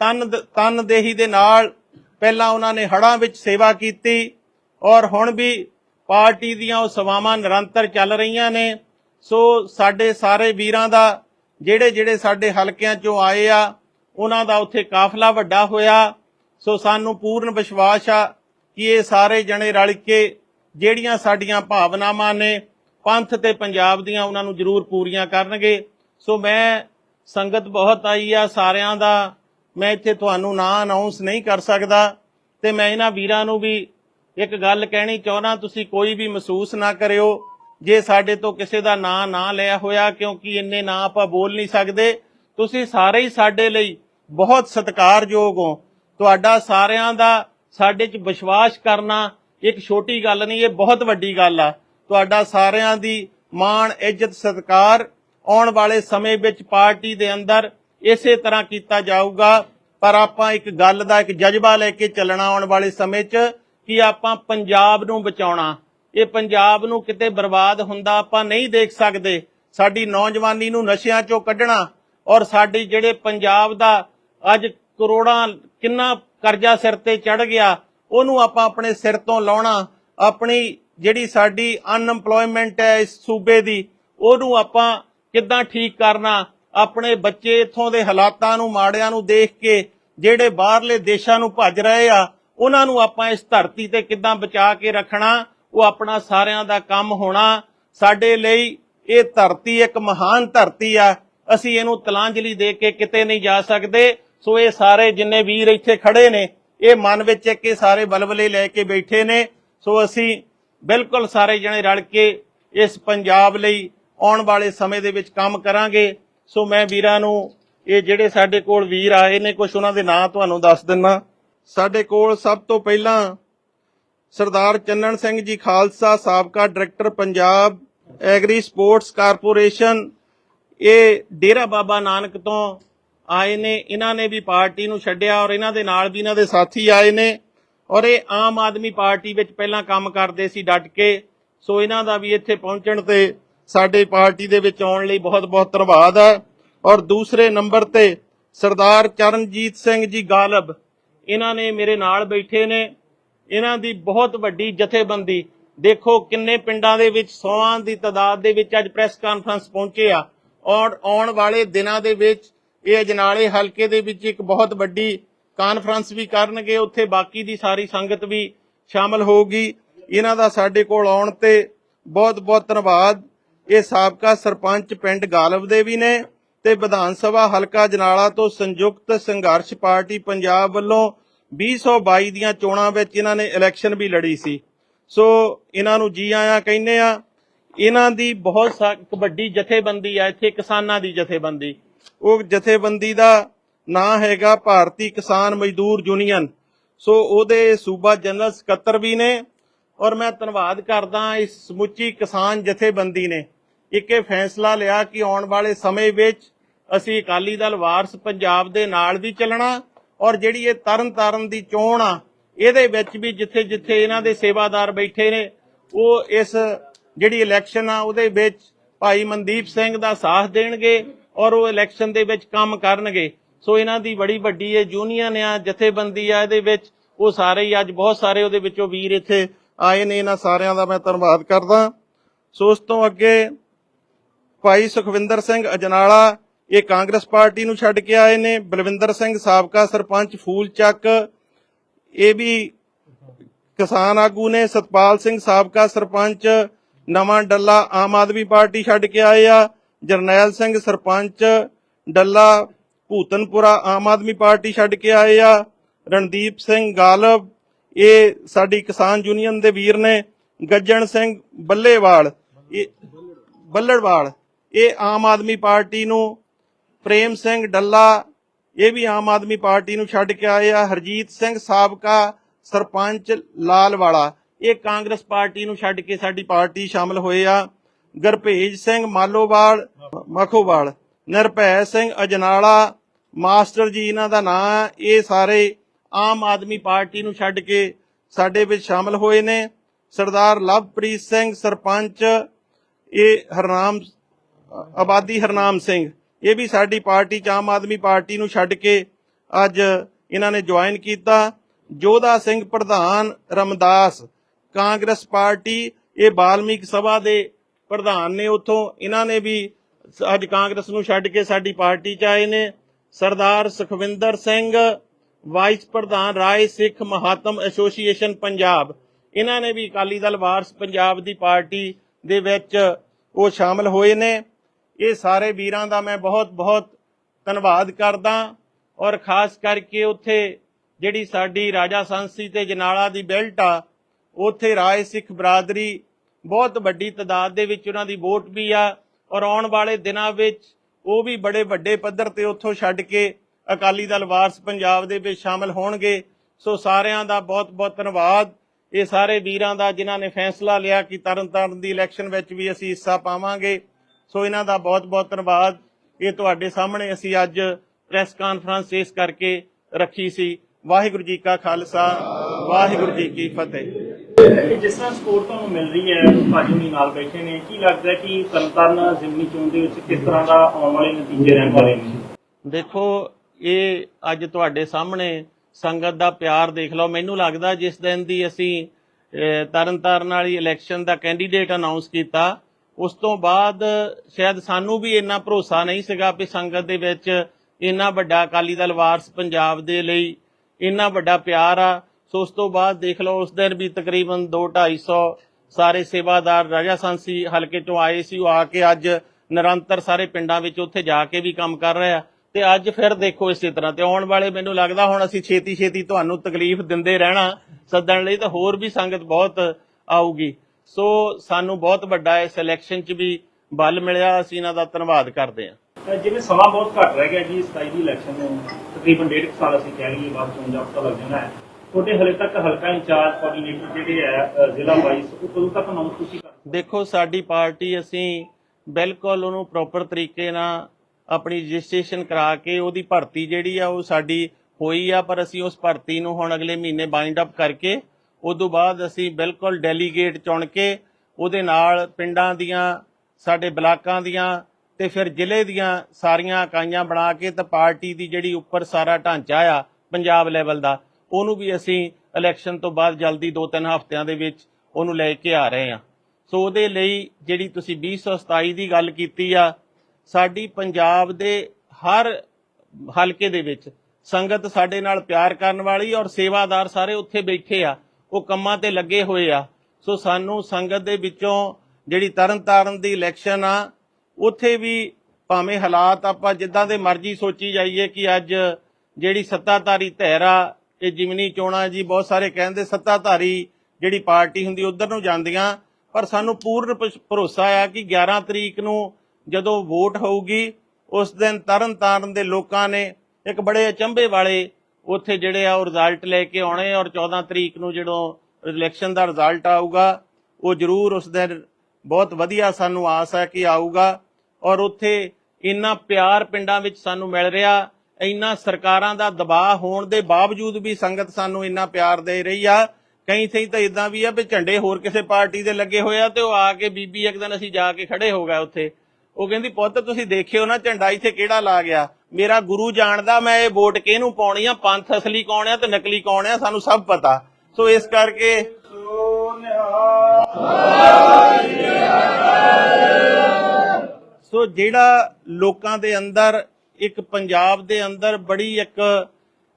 ਤਨ ਤਨਦੇਹੀ ਦੇ ਨਾਲ ਪਹਿਲਾਂ ਉਹਨਾਂ ਨੇ ਹੜਾਂ ਵਿੱਚ ਸੇਵਾ ਕੀਤੀ ਔਰ ਹੁਣ ਵੀ ਪਾਰਟੀ ਦੀਆਂ ਉਹ ਸੇਵਾਵਾਂ ਨਿਰੰਤਰ ਚੱਲ ਰਹੀਆਂ ਨੇ। ਸੋ ਸਾਡੇ ਸਾਰੇ ਵੀਰਾਂ ਦਾ, ਜਿਹੜੇ ਜਿਹੜੇ ਸਾਡੇ ਹਲਕਿਆਂ ਚੋਂ ਆਏ ਆ, ਉਹਨਾਂ ਦਾ ਉੱਥੇ ਕਾਫਲਾ ਵੱਡਾ ਹੋਇਆ। ਸੋ ਸਾਨੂੰ ਪੂਰਨ ਵਿਸ਼ਵਾਸ ਆ ਕਿ ਇਹ ਸਾਰੇ ਜਣੇ ਰਲ ਕੇ ਜਿਹੜੀਆਂ ਸਾਡੀਆਂ ਭਾਵਨਾਵਾਂ ਨੇ, ਪੰਥ ਤੇ ਪੰਜਾਬ ਦੀਆਂ ਉਹਨਾਂ ਨੂੰ ਜ਼ਰੂਰ ਪੂਰੀਆਂ ਕਰਨਗੇ। ਸੋ ਮੈਂ ਸੰਗਤ ਬਹੁਤ ਆਈ ਆ ਸਾਰਿਆਂ ਦਾ ਮੈਂ ਇੱਥੇ ਤੁਹਾਨੂੰ ਨਾਂ ਅਨਾਉਂਸ ਨਹੀਂ ਕਰ ਸਕਦਾ ਤੇ ਮੈਂ ਇਹਨਾਂ ਵੀਰਾਂ ਨੂੰ ਵੀ ਇੱਕ ਗੱਲ ਕਹਿਣੀ ਚਾਹੁੰਦਾ, ਤੁਸੀਂ ਕੋਈ ਵੀ ਮਹਿਸੂਸ ਨਾ ਕਰਿਓ, ਜੇ ਸਾਡੇ ਤੋਂ ਕਿਸੇ ਦਾ ਨਾਂ ਨਾ ਲਿਆ ਹੋਇਆ, ਕਿਉਂਕਿ ਇੰਨੇ ਨਾਂ ਆਪਾਂ ਬੋਲ ਨਹੀਂ ਸਕਦੇ, ਤੁਸੀਂ ਸਾਰੇ ਹੀ ਸਾਡੇ ਲਈ ਬਹੁਤ ਸਤਿਕਾਰਯੋਗ ਹੋ। ਤੁਹਾਡਾ ਸਾਰਿਆਂ ਦਾ ਸਾਡੇ 'ਚ ਵਿਸ਼ਵਾਸ ਕਰਨਾ ਇੱਕ ਛੋਟੀ ਗੱਲ ਨਹੀਂ, ਇਹ ਬਹੁਤ ਵੱਡੀ ਗੱਲ ਆ। ਤੁਹਾਡਾ ਸਾਰਿਆਂ ਦੀ ਮਾਣ, ਇੱਜ਼ਤ, ਸਤਿਕਾਰ ਆਉਣ ਵਾਲੇ ਸਮੇਂ ਵਿੱਚ ਪਾਰਟੀ ਦੇ ਅੰਦਰ ਇਸੇ ਤਰ੍ਹਾਂ ਕੀਤਾ ਜਾਊਗਾ। ਪਰ ਆਪਾਂ ਇੱਕ ਗੱਲ ਦਾ ਇੱਕ ਜਜ਼ਬਾ ਲੈ ਕੇ ਚੱਲਣਾ ਆਉਣ ਵਾਲੇ ਸਮੇਂ 'ਚ ਕਿ ਆਪਾਂ ਪੰਜਾਬ ਨੂੰ ਬਚਾਉਣਾ। ਇਹ ਪੰਜਾਬ ਨੂੰ ਕਿਤੇ ਬਰਬਾਦ ਹੁੰਦਾ ਆਪਾਂ ਨਹੀਂ ਦੇਖ ਸਕਦੇ। ਸਾਡੀ ਨੌਜਵਾਨੀ ਨੂੰ ਨਸ਼ਿਆਂ 'ਚੋਂ ਕੱਢਣਾ ਔਰ ਸਾਡੀ ਜਿਹੜੇ ਪੰਜਾਬ ਦਾ ਅੱਜ ਕਰੋੜਾਂ ਕਿੰਨਾ ਕਰਜ਼ਾ ਸਿਰ ਤੇ ਚੜ ਗਿਆ, ਉਹਨੂੰ ਆਪਾਂ ਆਪਣੇ ਸਿਰ ਤੋਂ ਲਾਉਣਾ। ਆਪਣੀ ਜਿਹੜੀ ਸਾਡੀ ਅਨਐਮਪਲੋਇਮੈਂਟ ਹੈ ਇਸ ਸੂਬੇ ਦੀ, ਉਹਨੂੰ ਆਪਾਂ ਕਿੱਦਾਂ ਠੀਕ ਕਰਨਾ? ਆਪਣੇ ਬੱਚੇ ਇੱਥੋਂ ਦੇ ਹਾਲਾਤਾਂ ਨੂੰ, ਮਾੜਿਆਂ ਨੂੰ ਦੇਖ ਕੇ ਜਿਹੜੇ ਬਾਹਰਲੇ ਦੇਸ਼ਾਂ ਨੂੰ ਭੱਜ ਰਹੇ ਆ, ਉਹਨਾਂ ਨੂੰ ਆਪਾਂ ਇਸ ਧਰਤੀ ਤੇ ਕਿੱਦਾਂ ਬਚਾ ਕੇ ਰੱਖਣਾ, ਉਹ ਆਪਣਾ ਸਾਰਿਆਂ ਦਾ ਕੰਮ ਹੋਣਾ। ਸਾਡੇ ਲਈ ਇਹ ਧਰਤੀ ਇੱਕ ਮਹਾਨ ਧਰਤੀ ਆ। ਅਸੀਂ ਇਹਨੂੰ ਤਲਾਂਜਲੀ ਦੇ ਕੇ ਕਿਤੇ ਨਹੀਂ ਜਾ ਸਕਦੇ। ਸੋ ਇਹ ਸਾਰੇ ਜਿੰਨੇ ਵੀਰ ਇੱਥੇ ਖੜੇ ਨੇ, ਇਹ ਮਨ ਵਿੱਚ ਇੱਕ ਇਹ ਸਾਰੇ ਬਲਬਲੇ ਲੈ ਕੇ ਬੈਠੇ ਨੇ। ਸੋ ਅਸੀਂ ਬਿਲਕੁਲ ਸਾਰੇ ਜਣੇ ਰਲ ਕੇ ਇਸ ਪੰਜਾਬ ਲਈ ਆਉਣ ਵਾਲੇ ਸਮੇਂ ਦੇ ਵਿੱਚ ਕੰਮ ਕਰਾਂਗੇ। ਸੋ ਮੈਂ ਵੀਰਾਂ ਨੂੰ ਇਹ ਜਿਹੜੇ ਸਾਡੇ ਕੋਲ ਵੀਰ ਆਏ ਨੇ ਕੁਝ ਉਹਨਾਂ ਦੇ ਨਾਂ ਤੁਹਾਨੂੰ ਦੱਸ ਦਿੰਨਾ। ਸਾਡੇ ਕੋਲ ਸਭ ਤੋਂ ਪਹਿਲਾਂ ਸਰਦਾਰ ਚੰਨਣ ਸਿੰਘ ਜੀ ਖਾਲਸਾ ਸਾਬਕਾ director Punjab agri sports corporation. ਇਹ ਡੇਰਾ ਬਾਬਾ ਨਾਨਕ ਤੋਂ ਆਏ ਨੇ। ਇਹਨਾਂ ਨੇ ਵੀ ਪਾਰਟੀ ਨੂੰ ਛੱਡਿਆ ਔਰ ਇਹਨਾਂ ਦੇ ਨਾਲ ਵੀ ਇਹਨਾਂ ਦੇ ਸਾਥੀ ਆਏ ਨੇ। ਔਰ ਇਹ ਆਮ ਆਦਮੀ ਪਾਰਟੀ ਵਿੱਚ ਪਹਿਲਾਂ ਕੰਮ ਕਰਦੇ ਸੀ ਡਟ ਕੇ। ਸੋ ਇਹਨਾਂ ਦਾ ਵੀ ਇੱਥੇ ਪਹੁੰਚਣ ਤੇ ਸਾਡੇ ਪਾਰਟੀ ਦੇ ਵਿੱਚ ਆਉਣ ਲਈ ਬਹੁਤ ਬਹੁਤ ਧੰਨਵਾਦ ਹੈ। ਔਰ ਦੂਸਰੇ ਨੰਬਰ ਤੇ ਸਰਦਾਰ ਚਰਨਜੀਤ ਸਿੰਘ ਜੀ ਗਾਲਬ, ਇਹਨਾਂ ਨੇ ਮੇਰੇ ਨਾਲ ਬੈਠੇ ਨੇ। ਇਹਨਾਂ ਦੀ ਬਹੁਤ ਵੱਡੀ ਜਥੇਬੰਦੀ। ਦੇਖੋ ਕਿੰਨੇ ਪਿੰਡਾਂ ਦੇ ਵਿੱਚ ਸੌਆਂ ਦੀ ਤਾਦਾਦ ਦੇ ਵਿੱਚ ਅੱਜ ਪ੍ਰੈਸ ਕਾਨਫਰੰਸ ਪਹੁੰਚੇ ਆ। ਔਰ ਆਉਣ ਵਾਲੇ ਦਿਨਾਂ ਦੇ ਵਿੱਚ ਇਹ ਅਜਨਾਲੇ ਹਲਕੇ ਦੇ ਵਿੱਚ ਇੱਕ ਬਹੁਤ ਵੱਡੀ ਕਾਨਫਰੰਸ ਵੀ ਕਰਨਗੇ। ਉੱਥੇ ਬਾਕੀ ਦੀ ਸਾਰੀ ਸੰਗਤ ਵੀ ਸ਼ਾਮਲ ਹੋਊਗੀ। ਇਹਨਾਂ ਦਾ ਸਾਡੇ ਕੋਲ ਆਉਣ ਤੇ ਬਹੁਤ ਬਹੁਤ ਧੰਨਵਾਦ। ਇਹ ਸਾਬਕਾ ਸਰਪੰਚ ਪਿੰਡ ਗਾਲਬ ਦੇ ਵੀ ਨੇ ਤੇ ਵਿਧਾਨ ਸਭਾ ਹਲਕਾ ਜਨਾਲਾ ਤੋਂ ਸੰਯੁਕਤ ਸੰਘਰਸ਼ ਪਾਰਟੀ ਪੰਜਾਬ ਵੱਲੋਂ 2022 ਦੀਆਂ ਚੋਣਾਂ ਵਿੱਚ ਇਹਨਾਂ ਨੇ ਇਲੈਕਸ਼ਨ ਵੀ ਲੜੀ ਸੀ। ਸੋ ਇਹਨਾਂ ਨੂੰ ਜੀ ਆਇਆਂ ਕਹਿੰਦੇ ਆ, ਇਹਨਾਂ ਦੀ ਬਹੁਤ ਵੱਡੀ ਜਥੇਬੰਦੀ ਆ, ਇੱਥੇ ਕਿਸਾਨਾਂ ਦੀ ਜਥੇਬੰਦੀ। ਉਹ ਜਥੇਬੰਦੀ ਦਾ ਨਾਂ ਹੈਗਾ ਭਾਰਤੀ ਕਿਸਾਨ ਮਜ਼ਦੂਰ ਯੂਨੀਅਨ। ਸੋ ਉਹਦੇ ਸੂਬਾ ਜਨਰਲ ਸਕੱਤਰ ਵੀ ਨੇ ਔਰ ਮੈਂ ਧੰਨਵਾਦ ਕਰਦਾ ਇਸ ਸਮੁੱਚੀ ਕਿਸਾਨ ਜਥੇਬੰਦੀ ਨੇ। ਇੱਕ ਇਹ ਫੈਸਲਾ ਲਿਆ ਕਿ ਆਉਣ ਵਾਲੇ ਸਮੇਂ ਵਿੱਚ ਅਸੀਂ ਅਕਾਲੀ ਦਲ ਵਾਰਸ ਪੰਜਾਬ ਦੇ ਨਾਲ ਵੀ ਚੱਲਣਾ ਔਰ ਜਿਹੜੀ ਇਹ ਤਰਨ ਤਾਰਨ ਦੀ ਚੋਣ ਆ, ਇਹਦੇ ਵਿੱਚ ਵੀ ਜਿੱਥੇ ਜਿੱਥੇ ਇਹਨਾਂ ਦੇ ਸੇਵਾਦਾਰ ਬੈਠੇ ਨੇ, ਉਹ ਇਸ ਜਿਹੜੀ ਇਲੈਕਸ਼ਨ ਆ, ਉਹਦੇ ਵਿੱਚ ਭਾਈ ਮਨਦੀਪ ਸਿੰਘ ਦਾ ਸਾਥ ਦੇਣਗੇ ਔਰ ਉਹ ਇਲੈਕਸ਼ਨ ਦੇ ਵਿੱਚ ਕੰਮ ਕਰਨਗੇ। ਸੋ ਇਹਨਾਂ ਦੀ ਬੜੀ ਵੱਡੀ ਇਹ ਯੂਨੀਅਨ ਆ, ਜਥੇਬੰਦੀ ਆ, ਇਹਦੇ ਵਿੱਚ ਉਹ ਸਾਰੇ ਹੀ ਅੱਜ ਬਹੁਤ ਸਾਰੇ ਉਹਦੇ ਵਿੱਚੋਂ ਵੀਰ ਇੱਥੇ ਆਏ ਨੇ, ਇਹਨਾਂ ਸਾਰਿਆਂ ਦਾ ਮੈਂ ਧੰਨਵਾਦ ਕਰਦਾ। ਸੋ ਉਸ ਤੋਂ ਅੱਗੇ ਭਾਈ ਸੁਖਵਿੰਦਰ ਸਿੰਘ ਅਜਨਾਲਾ, ਇਹ ਕਾਂਗਰਸ ਪਾਰਟੀ ਨੂੰ ਛੱਡ ਕੇ ਆਏ ਨੇ। ਬਲਵਿੰਦਰ ਸਿੰਘ ਸਾਬਕਾ ਸਰਪੰਚ ਫੂਲ ਚੱਕ, ਇਹ ਵੀ ਕਿਸਾਨ ਆਗੂ ਨੇ। ਸਤਪਾਲ ਸਿੰਘ ਸਾਬਕਾ ਸਰਪੰਚ, ਨਵਾਂ ਡੱਲਾ ਆਮ ਆਦਮੀ ਪਾਰਟੀ ਛੱਡ ਕੇ ਆਏ ਆ। ਜਰਨੈਲ ਸਿੰਘ ਸਰਪੰਚ, ਡੱਲਾ ਭੂਤਨਪੁਰਾ ਆਮ ਆਦਮੀ ਪਾਰਟੀ ਛੱਡ ਕੇ ਆਏ ਆ। ਰਣਦੀਪ ਸਿੰਘ ਗਾਲਬ, ਇਹ ਸਾਡੀ ਕਿਸਾਨ ਯੂਨੀਅਨ ਦੇ ਵੀਰ ਨੇ। ਗੱਜਣ ਸਿੰਘ ਬੱਲੇਵਾਲ, ਇਹ ਬੱਲੜਵਾਲ ਇਹ ਆਮ ਆਦਮੀ ਪਾਰਟੀ ਨੂੰ, ਪ੍ਰੇਮ ਸਿੰਘ ਡੱਲਾ, ਇਹ ਵੀ ਆਮ ਆਦਮੀ ਪਾਰਟੀ ਨੂੰ ਛੱਡ ਕੇ ਆਏ ਆ, ਹਰਜੀਤ ਸਿੰਘ ਸਾਬਕਾ ਸਰਪੰਚ ਲਾਲਵਾਲਾ ਇਹ ਕਾਂਗਰਸ ਪਾਰਟੀ ਨੂੰ ਛੱਡ ਕੇ ਸਾਡੀ ਪਾਰਟੀ ਸ਼ਾਮਲ ਹੋਏ ਆ। ਗੁਰਭੇਜ ਸਿੰਘ ਮਾਲੋਵਾਲ, ਮਖੋਵਾਲ, ਨਿਰਭੈ ਸਿੰਘ ਅਜਨਾਲਾ, ਮਾਸਟਰ ਜੀ ਇਹਨਾਂ ਦਾ ਨਾਂ ਇਹ ਸਾਰੇ ਆਮ ਆਦਮੀ ਪਾਰਟੀ ਨੂੰ ਛੱਡ ਕੇ ਸਾਡੇ ਵਿੱਚ ਸ਼ਾਮਲ ਹੋਏ ਨੇ। ਸਰਦਾਰ ਲਵਪ੍ਰੀਤ ਸਿੰਘ ਸਰਪੰਚ, ਇਹ ਹਰਨਾਮ ਆਬਾਦੀ ਹਰਨਾਮ ਸਿੰਘ। ਇਹ ਵੀ ਸਾਡੀ ਪਾਰਟੀ, ਚ ਆਮ ਆਦਮੀ ਪਾਰਟੀ ਨੂੰ ਛੱਡ ਕੇ ਅੱਜ ਇਹਨਾਂ ਨੇ ਜੁਆਇਨ ਕੀਤਾ। ਜੋਧਾ ਸਿੰਘ ਪ੍ਰਧਾਨ ਰਮਦਾਸ, ਕਾਂਗਰਸ ਪਾਰਟੀ, ਇਹ ਬਾਲਮੀਕ ਸਭਾ ਦੇ ਪ੍ਰਧਾਨ ਨੇ ਉਥੋਂ। ਇਹਨਾਂ ਨੇ ਵੀ ਅੱਜ ਕਾਂਗਰਸ ਨੂੰ ਛੱਡ ਕੇ ਸਾਡੀ ਪਾਰਟੀ ਚ ਆਏ ਨੇ। ਸਰਦਾਰ ਸੁਖਵਿੰਦਰ ਸਿੰਘ ਵਾਈਸ ਪ੍ਰਧਾਨ ਰਾਏ ਸਿੱਖ ਮਹਾਤਮ ਐਸੋਸੀਏਸ਼ਨ ਪੰਜਾਬ। ਇਹਨਾਂ ਨੇ ਵੀ ਅਕਾਲੀ ਦਲ ਵਾਰਸ ਪੰਜਾਬ ਦੀ ਪਾਰਟੀ ਦੇ ਵਿੱਚ ਉਹ ਸ਼ਾਮਲ ਹੋਏ ਨੇ। ਇਹ ਸਾਰੇ ਵੀਰਾਂ ਦਾ ਮੈਂ ਬਹੁਤ ਬਹੁਤ ਧੰਨਵਾਦ ਕਰਦਾ ਔਰ ਖਾਸ ਕਰਕੇ ਉੱਥੇ ਜਿਹੜੀ ਸਾਡੀ ਰਾਜਾ ਸੰਸੀ ਤੇ ਜਨਾਲਾ ਦੀ ਬੈਲਟ ਆ, ਉੱਥੇ ਰਾਏ ਸਿੱਖ ਬਰਾਦਰੀ ਬਹੁਤ ਵੱਡੀ ਤਾਦਾਦ ਦੇ ਵਿੱਚ ਉਹਨਾਂ ਦੀ ਵੋਟ ਵੀ ਆ ਔਰ ਆਉਣ ਵਾਲੇ ਦਿਨਾਂ ਵਿੱਚ ਉਹ ਵੀ ਬੜੇ ਵੱਡੇ ਪੱਧਰ ਤੇ ਉੱਥੋਂ ਛੱਡ ਕੇ ਅਕਾਲੀ ਦਲ ਵਾਰਸ ਪੰਜਾਬ ਦੇ ਵਿੱਚ ਸ਼ਾਮਲ ਹੋਣਗੇ। ਸੋ ਸਾਰਿਆਂ ਦਾ ਬਹੁਤ ਬਹੁਤ ਧੰਨਵਾਦ। ਇਹ ਸਾਰੇ ਵੀਰਾਂ ਦਾ ਜਿਨ੍ਹਾਂ ਨੇ ਫੈਸਲਾ ਲਿਆ ਕਿ ਤਰਨਤਾਰਨ ਦੀ ਇਲੈਕਸ਼ਨ ਵਿੱਚ ਵੀ ਅਸੀਂ ਹਿੱਸਾ ਪਾਵਾਂਗੇ। ਸੋ ਇਹਨਾਂ ਦਾ ਬਹੁਤ ਬਹੁਤ ਧੰਨਵਾਦ। ਇਹ ਤੁਹਾਡੇ ਸਾਹਮਣੇ ਅਸੀਂ ਅੱਜ ਪ੍ਰੈਸ ਕਾਨਫਰੰਸ ਇਸ ਕਰਕੇ ਰੱਖੀ ਸੀ। ਵਾਹਿਗੁਰੂ ਜੀ ਕਾ ਖਾਲਸਾ ਵਾਹਿਗੁਰੂ ਜੀ ਕੀ ਫਤਿਹ। ਜਿਸ ਤਰ੍ਹਾਂ ਸਪੋਰਟ ਤੁਹਾਨੂੰ ਮਿਲ ਰਹੀ ਹੈ ਭਾਜੀ ਵੀ ਨਾਲ ਬੈਠੇ ਨੇ ਕੀ ਲੱਗਦਾ ਕਿ ਤਰਨਤਾਰਨ ਜ਼ਿਮਨੀ ਚੋਣ ਦੇ ਵਿੱਚ ਕਿਸ ਤਰ੍ਹਾਂ ਦਾ ਆਉਣ ਵਾਲੇ ਨਤੀਜੇ ਰਹਿਣ ਵਾਲੇ ਨੇ? ਦੇਖੋ ਇਹ ਅੱਜ ਤੁਹਾਡੇ ਸਾਹਮਣੇ ਸੰਗਤ ਦਾ ਪਿਆਰ ਦੇਖ ਲਓ। ਮੈਨੂੰ ਲੱਗਦਾ ਜਿਸ ਦਿਨ ਦੀ ਅਸੀਂ ਤਰਨਤਾਰਨ ਵਾਲੀ ਇਲੈਕਸ਼ਨ ਦਾ ਕੈਂਡੀਡੇਟ ਅਨਾਉਂਸ ਕੀਤਾ ਉਸ ਤੋਂ ਬਾਅਦ ਸ਼ਾਇਦ ਸਾਨੂੰ ਵੀ ਇੰਨਾ ਭਰੋਸਾ ਨਹੀਂ ਸੀਗਾ ਕਿ ਸੰਗਤ ਦੇ ਵਿੱਚ ਇੰਨਾ ਵੱਡਾ ਅਕਾਲੀ ਦਲ ਵਾਰਸ ਪੰਜਾਬ ਦੇ ਲਈ ਇੰਨਾ ਵੱਡਾ ਪਿਆਰ ਆ। ਸੋ ਉਸ ਤੋਂ ਬਾਅਦ ਦੇਖ ਲਓ, ਉਸ ਦਿਨ ਵੀ ਤਕਰੀਬਨ 2 250 ਸਾਰੇ ਸੇਵਾਦਾਰ ਰਾਜਾ ਸੰਸੀ ਹਲਕੇ ਤੋਂ ਆਏ ਸੀ, ਉਹ ਆ ਕੇ ਅੱਜ ਨਿਰੰਤਰ ਸਾਰੇ ਪਿੰਡਾਂ ਵਿੱਚ ਉੱਥੇ ਜਾ ਕੇ ਵੀ ਕੰਮ ਕਰ ਰਿਹਾ ਤੇ ਅੱਜ ਫਿਰ ਦੇਖੋ ਇਸੇ ਤਰ੍ਹਾਂ, ਤੇ ਆਉਣ ਵਾਲੇ ਮੈਨੂੰ ਲੱਗਦਾ ਹੁਣ ਅਸੀਂ ਛੇਤੀ ਛੇਤੀ ਤੁਹਾਨੂੰ ਤਕਲੀਫ ਦਿੰਦੇ ਰਹਿਣਾ, ਸੱਦਣ ਲਈ ਤਾਂ ਹੋਰ ਵੀ ਸੰਗਤ ਬਹੁਤ ਆਊਗੀ। ਸੋ ਸਾਨੂੰ ਬਹੁਤ ਵੱਡਾ ਇਸ ਇਲੈਕਸ਼ਨ 'ਚ ਵੀ ਬਲ ਮਿਲਿਆ ਅਸੀਂ ਇਹਨਾਂ ਦਾ ਧੰਨਵਾਦ ਕਰਦੇ ਹਾਂ। ਜਿਵੇਂ ਸਮਾਂ ਬਹੁਤ ਘੱਟ ਰਹਿ ਗਿਆ ਜੀ 27 ਦੀ ਇਲੈਕਸ਼ਨ ਨੂੰ ਤਕਰੀਬਨ ਡੇਢ ਕੁ ਸਾਲ ਅਸੀਂ ਕਹਿ ਲਈਏ ਬਾਅਦ ਚੋਣ ਦਾ ਪਤਾ ਲੱਗ ਜਾਣਾ ਹੈ। ਤੁਹਾਡੇ ਹਲੇ ਤੱਕ ਹਲਕਾ ਇੰਚਾਰਜ ਕੋਆਰਡੀਨੇਟਰ ਜਿਹੜੇ ਹੈ ਜ਼ਿਲ੍ਹਾ ਵਾਈਸ ਉਹ ਕਦੋਂ ਤੱਕ ਅਨਾਉਂਸ ਤੁਸੀਂ ਕਰ ਦੇਖੋ ਸਾਡੀ ਪਾਰਟੀ ਅਸੀਂ ਬਿਲਕੁਲ ਉਹਨੂੰ ਪ੍ਰੋਪਰ ਤਰੀਕੇ ਨਾਲ ਆਪਣੀ ਰਜਿਸਟ੍ਰੇਸ਼ਨ ਕਰਾ ਕੇ ਉਹਦੀ ਭਰਤੀ ਜਿਹੜੀ ਆ ਉਹ ਸਾਡੀ ਹੋਈ ਆ ਪਰ ਅਸੀਂ ਉਸ ਭਰਤੀ ਨੂੰ ਹੁਣ ਅਗਲੇ ਮਹੀਨੇ ਬਾਈਂਡ ਅਪ ਕਰਕੇ ਉਦੋਂ ਬਾਅਦ ਅਸੀਂ ਬਿਲਕੁਲ ਡੈਲੀਗੇਟ ਚੁਣ ਕੇ ਉਹਦੇ ਨਾਲ ਪਿੰਡਾਂ ਦੀਆਂ, ਸਾਡੇ ਬਲਾਕਾਂ ਦੀਆਂ ਤੇ ਫਿਰ ਜ਼ਿਲ੍ਹੇ ਦੀਆਂ ਸਾਰੀਆਂ ਇਕਾਈਆਂ ਬਣਾ ਕੇ ਤਾਂ ਪਾਰਟੀ ਦੀ ਜਿਹੜੀ ਉੱਪਰ ਸਾਰਾ ਢਾਂਚਾ ਆ ਪੰਜਾਬ ਲੈਵਲ ਦਾ, ਉਹਨੂੰ ਵੀ ਅਸੀਂ ਇਲੈਕਸ਼ਨ ਤੋਂ ਬਾਅਦ ਜਲਦੀ 2-3 ਹਫ਼ਤਿਆਂ ਦੇ ਵਿੱਚ ਉਹਨੂੰ ਲੈ ਕੇ ਆ ਰਹੇ ਹਾਂ। ਸੋ ਉਹਦੇ ਲਈ ਜਿਹੜੀ ਤੁਸੀਂ 2027 ਦੀ ਗੱਲ ਕੀਤੀ ਆ, ਸਾਡੀ ਪੰਜਾਬ ਦੇ ਹਰ ਹਲਕੇ ਦੇ ਵਿੱਚ ਸੰਗਤ ਸਾਡੇ ਨਾਲ ਪਿਆਰ ਕਰਨ ਵਾਲੀ ਔਰ ਸੇਵਾਦਾਰ ਸਾਰੇ ਉੱਥੇ ਬੈਠੇ ਆ। ਉਹ ਕੰਮਾਂ ਤੇ ਲੱਗੇ ਹੋਏ ਆ। ਸੋ ਸਾਨੂੰ ਸੰਗਤ ਦੇ ਵਿੱਚੋਂ ਜਿਹੜੀ ਤਰਨਤਾਰਨ ਦੀ ਇਲੈਕਸ਼ਨ ਆ, ਉੱਥੇ ਵੀ ਭਾਵੇਂ ਹਾਲਾਤ ਆਪਾਂ ਜਿੱਦਾਂ ਦੇ ਮਰਜ਼ੀ ਸੋਚੀ ਜਾਈਏ ਕਿ ਅੱਜ ਜਿਹੜੀ ਸੱਤਾਧਾਰੀ ਧਿਰ ਇਹ ਜਿਮਨੀ ਚੋਣਾਂ ਜੀ, ਬਹੁਤ ਸਾਰੇ ਕਹਿੰਦੇ ਸੱਤਾਧਾਰੀ ਜਿਹੜੀ ਪਾਰਟੀ ਹੁੰਦੀ ਉਧਰ ਨੂੰ ਜਾਂਦੀਆਂ, ਪਰ ਸਾਨੂੰ ਪੂਰਨ ਭਰੋਸਾ ਆ ਕਿ 11 ਤਰੀਕ ਨੂੰ ਜਦੋਂ ਵੋਟ ਹੋਊਗੀ, ਉਸ ਦਿਨ ਤਰਨਤਾਰਨ ਦੇ ਲੋਕਾਂ ਨੇ ਇੱਕ ਬੜੇ ਅਚੰਭੇ ਵਾਲੇ ਉੱਥੇ ਜਿਹੜੇ ਆ ਉਹ ਰਿਜ਼ਲਟ ਲੈ ਕੇ ਆਉਣੇ ਔਰ 14 ਤਰੀਕ ਨੂੰ ਜਦੋਂ ਇਲੈਕਸ਼ਨ ਦਾ ਰਿਜ਼ਲਟ ਆਊਗਾ, ਉਹ ਜ਼ਰੂਰ ਉਸ ਦਿਨ ਬਹੁਤ ਵਧੀਆ ਸਾਨੂੰ ਆਸ ਹੈ ਕਿ ਆਊਗਾ ਔਰ ਉੱਥੇ ਇੰਨਾ ਪਿਆਰ ਪਿੰਡਾਂ ਵਿੱਚ ਸਾਨੂੰ ਮਿਲ ਰਿਹਾ, ਇੰਨਾ ਸਰਕਾਰਾਂ ਦਾ ਦਬਾਅ ਹੋਣ ਦੇ ਬਾਵਜੂਦ ਵੀ ਸੰਗਤ ਸਾਨੂੰ ਇੰਨਾ ਪਿਆਰ ਦੇ ਰਹੀ ਆ। ਕਈ ਸਹੀ ਤਾਂ ਇਦਾਂ ਵੀ ਆ ਵੀ ਝੰਡੇ ਹੋਰ ਕਿਸੇ ਪਾਰਟੀ ਦੇ ਲੱਗੇ ਹੋਏ ਆ ਤੇ ਉਹ ਆ ਕੇ ਬੀਬੀ ਇੱਕ ਦਿਨ ਅਸੀਂ ਜਾ ਕੇ ਖੜੇ ਹੋ ਗਏ ਉੱਥੇ। ਉਹ ਕਹਿੰਦੀ, ਪੁੱਤ, ਤੁਸੀਂ ਦੇਖਿਓ ਨਾ ਝੰਡਾ ਇੱਥੇ ਕਿਹੜਾ ਲਾ ਗਿਆ? ਮੇਰਾ ਗੁਰੂ ਜਾਣਦਾ ਮੈਂ ਇਹ ਵੋਟ ਕਿਹਨੂੰ ਪਾਉਣੀ ਆ? ਪੰਥ ਅਸਲੀ ਕੌਣ ਆ ਤੇ ਨਕਲੀ ਕੌਣ ਆ? ਸਾਨੂੰ ਸਭ ਪਤਾ। ਸੋ ਇਸ ਕਰਕੇ ਸੋ ਜਿਹੜਾ ਲੋਕਾਂ ਦੇ ਅੰਦਰ, ਇੱਕ ਪੰਜਾਬ ਦੇ ਅੰਦਰ ਬੜੀ ਇੱਕ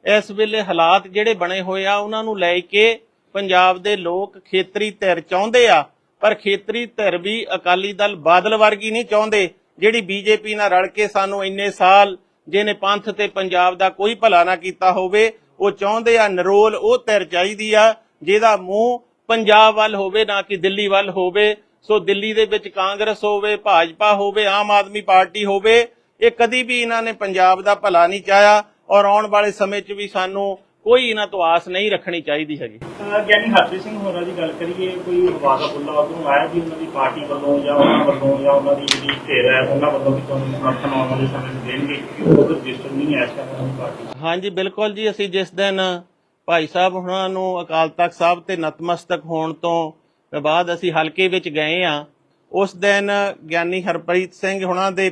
ਇਸ ਵੇਲੇ ਹਾਲਾਤ ਜਿਹੜੇ ਬਣੇ ਹੋਏ ਆ, ਉਹਨਾਂ ਨੂੰ ਲੈ ਕੇ ਪੰਜਾਬ ਦੇ ਲੋਕ ਖੇਤਰੀ ਧਿਰ ਚਾਹੁੰਦੇ ਆ, ਪਰ ਖੇਤਰੀ ਧਿਰ ਵੀ ਅਕਾਲੀ ਦਲ ਬਾਦਲ ਵਰਗੀ ਨਹੀਂ ਚਾਹੁੰਦੇ, ਜਿਹੜੀ ਬੀਜੇਪੀ ਨਾਲ ਰਲ ਕੇ ਸਾਨੂੰ ਇੰਨੇ ਸਾਲ ਜਿਹਨੇ ਪੰਥ ਤੇ ਪੰਜਾਬ ਦਾ ਕੋਈ ਭਲਾ ਨਾ ਕੀਤਾ ਹੋਵੇ, ਉਹ ਚਾਹੁੰਦੇ ਆ ਨਰੋਲ ਉਹ ਧਿਰ ਚਾਹੀਦੀ ਆ, ਜਿਹਦਾ ਮੂੰਹ ਪੰਜਾਬ ਵੱਲ ਹੋਵੇ, ਨਾ ਕਿ ਦਿੱਲੀ ਵੱਲ ਹੋਵੇ। ਸੋ ਦਿੱਲੀ ਦੇ ਵਿੱਚ ਕਾਂਗਰਸ ਹੋਵੇ, ਭਾਜਪਾ ਹੋਵੇ, ਆਮ ਆਦਮੀ ਪਾਰਟੀ ਹੋਵੇ, ਇਹ ਕਦੀ ਵੀ ਇਹਨਾਂ ਨੇ ਪੰਜਾਬ ਦਾ ਭਲਾ ਨਹੀਂ ਚਾਹਿਆ। ਔਰ ਆਉਣ ਵਾਲੇ ਸਮੇਂ 'ਚ ਵੀ ਸਾਨੂੰ ਕੋਈ ਇਹਨਾਂ ਤੋਂ ਆਸ ਨਹੀਂ ਰੱਖਣੀ ਚਾਹੀਦੀ ਹੈਗੀ। ਗਿਆਨੀ ਹਰਪ੍ਰੀਤ ਸਿੰਘ ਹੋਰਾਂ ਦੀ ਗੱਲ ਕਰੀਏ ਕੋਈ ਹਵਾ ਦਾ ਬੁੱਲਾ ਉਧਰੋਂ ਆਇਆ ਜੀ ਉਹਨਾਂ ਦੀ ਪਾਰਟੀ ਵੱਲੋਂ ਜਾਂ ਉਹਨਾਂ ਵੱਲੋਂ ਜਾਂ ਉਹਨਾਂ ਦੀ ਜਿਹੜੀ ਧਿਰ ਹੈ ਉਹਨਾਂ ਵੱਲੋਂ ਵੀ ਤੁਹਾਨੂੰ ਸਮਰਥਨ ਆਉਣ ਵਾਲੇ ਸਮੇਂ 'ਚ ਦੇਣਗੇ ਕਿਉਂਕਿ ਉਹ ਰਜਿਸਟਰ ਨਹੀਂ ਹੈ ਇਸ ਉਹਨਾਂ ਦੀ ਪਾਰਟੀ ਹਾਂਜੀ ਬਿਲਕੁਲ ਜੀ ਅਸੀਂ ਜਿਸ ਦਿਨ ਭਾਈ ਸਾਹਿਬ ਹੁਣਾਂ ਨੂੰ ਅਕਾਲ ਤਖਤ ਸਾਹਿਬ ਤੇ ਨਤਮਸਤਕ ਹੋਣ ਤੋਂ ਬਾਅਦ ਅਸੀਂ ਹਲਕੇ ਵਿੱਚ ਗਏ ਆ ਉਸ ਦਿਨ ਗਿਆਨੀ ਹਰਪ੍ਰੀਤ ਸਿੰਘ ਹੁਣਾਂ ਦੇ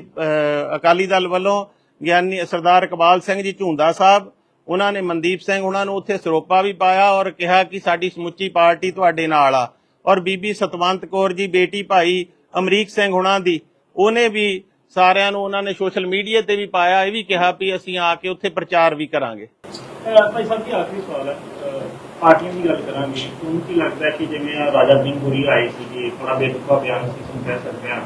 ਅਕਾਲੀ ਦਲ ਵੱਲੋਂ ਗਿਆਨੀ ਸਰਦਾਰ ਇਕਬਾਲ ਸਿੰਘ ਜੀ ਝੁੰਦਾ ਸਾਹਿਬ ਉਹਨਾਂ ਨੇ ਮਨਦੀਪ ਸਿੰਘ ਉਹਨਾਂ ਨੂੰ ਉੱਥੇ ਸਰੋਪਾ ਵੀ ਪਾਇਆ ਔਰ ਕਿਹਾ ਕਿ ਸਾਡੀ ਸਮੁੱਚੀ ਪਾਰਟੀ ਤੁਹਾਡੇ ਨਾਲ ਆ। ਔਰ ਬੀਬੀ ਸਤਵੰਤ ਕੌਰ ਜੀ, ਬੇਟੀ ਭਾਈ ਅਮਰੀਕ ਸਿੰਘ ਹੁਣਾਂ ਦੀ, ਉਹਨੇ ਵੀ ਸਾਰਿਆਂ ਨੂੰ ਉਹਨਾਂ ਨੇ ਸੋਸ਼ਲ ਮੀਡੀਆ ਤੇ ਵੀ ਪਾਇਆ, ਇਹ ਵੀ ਕਿਹਾ ਵੀ ਅਸੀਂ ਆ ਕੇ ਉੱਥੇ ਪ੍ਰਚਾਰ ਵੀ ਕਰਾਂਗੇ। ਭਾਈ ਸਾਹਿਬ ਜੀ ਆਖਰੀ ਸਵਾਲ ਹੈ? ਪਾਰਟੀਆਂ ਦੀ ਗੱਲ ਕਰਾਂਗੇ। ਤੁਹਾਨੂੰ ਕੀ ਲੱਗਦਾ ਕਿ ਜਿਵੇਂ ਰਾਜਾ ਸਿੰਘ ਬਿੰਗਪੁਰੀ ਆਏ ਸੀਗੇ ਥੋੜਾ ਬੇਤੁਕਾ ਬਿਆਨ ਅਸੀਂ ਤੁਹਾਨੂੰ ਕਹਿ ਸਕਦੇ ਹਾਂ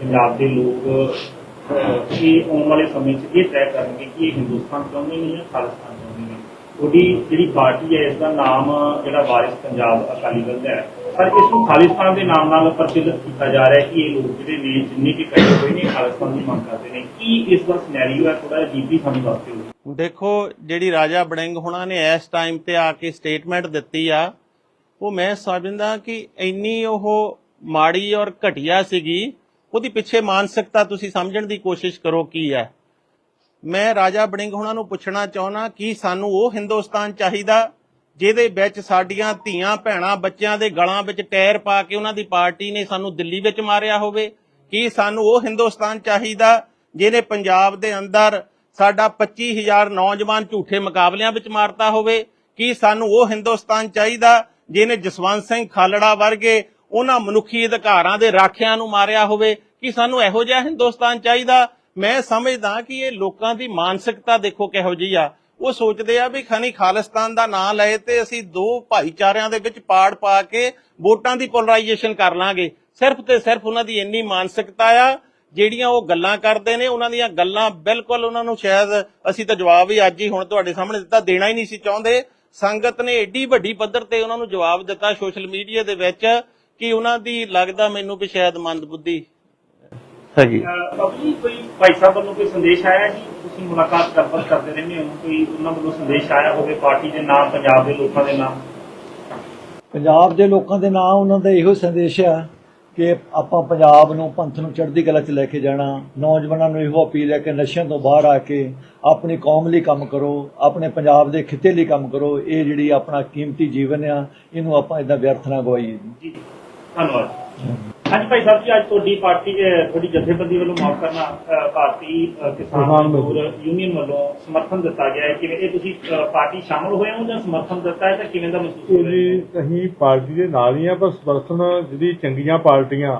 ਪੰਜਾਬ ਦੇ ਲੋਕ ਇਹ ਆਉਣ ਵਾਲੇ ਸਮੇਂ 'ਚ ਇਹ ਤੈਅ ਕਰਨਗੇ ਕਿ ਇਹ ਹਿੰਦੁਸਤਾਨ ਚਾਹੁੰਦੇ ਨੇ ਜਾਂ ਖਾਲਿਸਤਾਨ ਚਾਹੁੰਦੇ ਨੇ। ਉਹਦੀ ਜਿਹੜੀ ਪਾਰਟੀ ਹੈ ਇਸ ਦਾ ਨਾਮ ਜਿਹੜਾ ਵਾਰਿਸ ਪੰਜਾਬ ਅਕਾਲੀ ਦਲ ਹੈ, ਪਰ ਇਸ ਨੂੰ ਖਾਲਿਸਤਾਨ ਦੇ ਨਾਮ ਨਾਲ ਪ੍ਰਚਲਿਤ ਕੀਤਾ ਜਾ ਰਿਹਾ ਹੈ ਕਿ ਇਹ ਲੋਕ ਜਿਹੜੇ ਨੇ, ਜਿੰਨੇ ਵੀ ਕਹੇ ਹੋਏ ਨੇ, ਖਾਲਿਸਤਾਨ ਦੀ ਮੰਗ ਕਰਦੇ ਨੇ। ਕੀ ਇਸ ਦਾ ਸਿਨੈਰੀਓ ਹੈ? ਥੋੜਾ ਜਿਹਾ ਡੀਪਲੀ ਸਾਨੂੰ ਦੱਸ ਦਿਓ। ਦੇਖੋ, ਜਿਹੜੀ ਰਾਜਾ ਬੜਿੰਗ ਹੁਣਾਂ ਨੇ ਇਸ ਟਾਈਮ ਤੇ ਆ ਕੇ ਸਟੇਟਮੈਂਟ ਦਿੱਤੀ ਆ, ਉਹ ਮੈਂ ਸਮਝਦਾ ਕਿ ਇੰਨੀ ਉਹ ਮਾੜੀ ਔਰ ਘਟੀਆ ਸੀਗੀ ਉਹਦੀ ਪਿੱਛੇ ਮਾਨਸਿਕਤਾ ਤੁਸੀਂ ਸਮਝਣ ਦੀ ਕੋਸ਼ਿਸ਼ ਕਰੋ ਕੀ ਹੈ। ਮੈਂ ਰਾਜਾ ਬੜਿੰਗ ਹੁਣਾਂ ਨੂੰ ਪੁੱਛਣਾ ਚਾਹੁੰਦਾ ਕਿ ਸਾਨੂੰ ਉਹ ਹਿੰਦੁਸਤਾਨ ਚਾਹੀਦਾ ਜਿਹਦੇ ਵਿੱਚ ਸਾਡੀਆਂ ਧੀਆਂ, ਭੈਣਾਂ, ਬੱਚਿਆਂ ਦੇ ਗਲਾਂ ਵਿੱਚ ਟਾਇਰ ਪਾ ਕੇ ਉਹਨਾਂ ਦੀ ਪਾਰਟੀ ਨੇ ਸਾਨੂੰ ਦਿੱਲੀ ਵਿੱਚ ਮਾਰਿਆ ਹੋਵੇ? ਕੀ ਸਾਨੂੰ ਉਹ ਹਿੰਦੁਸਤਾਨ ਚਾਹੀਦਾ ਜਿਹਨੇ ਪੰਜਾਬ ਦੇ ਅੰਦਰ ਸਾਡਾ 25000 ਨੌਜਵਾਨ ਝੂਠੇ ਮੁਕਾਬਲਿਆਂ ਵਿੱਚ ਮਾਰਤਾ ਹੋਵੇ? ਕੀ ਸਾਨੂੰ ਉਹ ਹਿੰਦੁਸਤਾਨ ਚਾਹੀਦਾ ਜਿਹਨੇ ਜਸਵੰਤ ਸਿੰਘ ਖਾਲੜਾ ਵਰਗੇ ਉਹਨਾਂ ਮਨੁੱਖੀ ਅਧਿਕਾਰਾਂ ਦੇ ਰਾਖਿਆਂ ਨੂੰ ਮਾਰਿਆ ਹੋਵੇ ਕਿ ਸਾਨੂੰ ਇਹੋ ਜਿਹਾ ਹਿੰਦੁਸਤਾਨ ਚਾਹੀਦਾ? ਮੈਂ ਸਮਝਦਾ ਕਿ ਇਹ ਲੋਕਾਂ ਦੀ ਮਾਨਸਿਕਤਾ ਦੇਖੋ ਕਿਹੋ ਜਿਹੀ ਆ। ਉਹ ਸੋਚਦੇ ਆ ਵੀ ਖਨੀ ਖਾਲਿਸਤਾਨ ਦਾ ਨਾਂ ਲਏ ਤੇ ਅਸੀਂ ਦੋ ਭਾਈਚਾਰਿਆਂ ਦੇ ਵਿੱਚ ਪਾੜ ਪਾ ਕੇ ਵੋਟਾਂ ਦੀ ਪੋਲਰਾਈਜੇਸ਼ਨ ਕਰ ਲਾਂਗੇ। ਸਿਰਫ ਤੇ ਸਿਰਫ ਉਹਨਾਂ ਦੀ ਇੰਨੀ ਮਾਨਸਿਕਤਾ ਆ, ਜਿਹੜੀਆਂ ਉਹ ਗੱਲਾਂ ਕਰਦੇ ਨੇ, ਉਹਨਾਂ ਦੀਆਂ ਗੱਲਾਂ ਬਿਲਕੁਲ ਉਹਨਾਂ ਨੂੰ ਸ਼ਾਇਦ ਅਸੀਂ ਤਾਂ ਜਵਾਬ ਹੀ ਅੱਜ ਹੀ ਹੁਣ ਤੁਹਾਡੇ ਸਾਹਮਣੇ ਦਿੱਤਾ, ਦੇਣਾ ਹੀ ਨਹੀਂ ਸੀ ਚਾਹੁੰਦੇ। ਸੰਗਤ ਨੇ ਏਡੀ ਵੱਡੀ ਪੱਧਰ ਤੇ ਉਹਨਾਂ ਨੂੰ ਜਵਾਬ ਦਿੱਤਾ ਸੋਸ਼ਲ ਮੀਡੀਆ ਦੇ ਵਿੱਚ। ਕਿ ਉਹਨਾਂ ਦੀ ਲੱਗਦਾ ਮੈਨੂੰ ਵੀ ਸ਼ਾਇਦ ਮੰਦਬੁੱਧੀ? ਹੈਗੀ ਕੋਈ ਭਾਈ ਸਾਹਿਬ ਵੱਲੋਂ ਕੋਈ ਸੰਦੇਸ਼ ਆਇਆ ਜੀ? ਤੁਸੀਂ ਮੁਲਾਕਾਤ ਗੱਲਬਾਤ ਕਰਦੇ ਰਹਿੰਦੇ ਹੋ। ਕੋਈ ਉਹਨਾਂ ਵੱਲੋਂ ਸੰਦੇਸ਼ ਆਇਆ ਹੋਵੇ ਪਾਰਟੀ ਦੇ ਨਾਮ ਪੰਜਾਬ ਦੇ ਲੋਕਾਂ ਦੇ ਨਾਮ ਪੰਜਾਬ ਦੇ ਲੋਕਾਂ ਦੇ ਨਾਂ ਉਹਨਾਂ ਦਾ ਇਹੋ ਸੰਦੇਸ਼ ਆ ਕਿ ਆਪਾਂ ਪੰਜਾਬ ਨੂੰ ਪੰਥ ਨੂੰ ਚੜ੍ਹਦੀ ਕਲਾ 'ਚ ਲੈ ਕੇ ਜਾਣਾ ਨੌਜਵਾਨਾਂ ਨੂੰ ਇਹੋ ਅਪੀਲ ਹੈ ਕਿ ਨਸ਼ਿਆਂ ਤੋਂ ਬਾਹਰ ਆ ਕੇ ਆਪਣੀ ਕੌਮ ਲਈ ਕੰਮ ਕਰੋ ਆਪਣੇ ਪੰਜਾਬ ਦੇ ਖਿੱਤੇ ਲਈ ਕੰਮ ਕਰੋ। ਇਹ ਜਿਹੜੀ ਆਪਣਾ ਕੀਮਤੀ ਜੀਵਨ ਆ ਇਹਨੂੰ ਆਪਾਂ ਇਦਾਂ ਵਿਅਰਥ ਨਾ ਗਵਾਈਏ। ਜੀ। ਧੰਨਵਾਦ। ਹਾਂਜੀ ਭਾਈ ਸਾਹਿਬ ਜੀ ਅੱਜ ਤੁਹਾਡੀ ਪਾਰਟੀ ਤੁਹਾਡੀ ਜਥੇਬੰਦੀ ਵੱਲੋਂ ਮਾਫ ਕਰਨਾ ਭਾਰਤੀ ਕਿਸਾਨ ਮਜ਼ਦੂਰ ਯੂਨੀਅਨ ਵੱਲੋਂ ਸਮਰਥਨ ਦਿੱਤਾ ਗਿਆ ਹੈ। ਕਿਵੇਂ ਇਹ ਤੁਸੀਂ ਪਾਰਟੀ ਸ਼ਾਮਲ ਹੋਏ ਹੋ ਜਾਂ ਸਮਰਥਨ ਦਿੱਤਾ ਹੈ ਤਾਂ ਕਿਵੇਂ ਦਾ ਮਹਿਸੂਸ ਹੋ ਰਿਹਾ ਹੈ? ਜੀ ਅਸੀਂ ਪਾਰਟੀ ਦੇ ਨਾਲ ਹੀ ਆ ਪਰ ਸਮਰਥਨ ਜਿਹੜੀ ਚੰਗੀਆਂ ਪਾਰਟੀਆਂ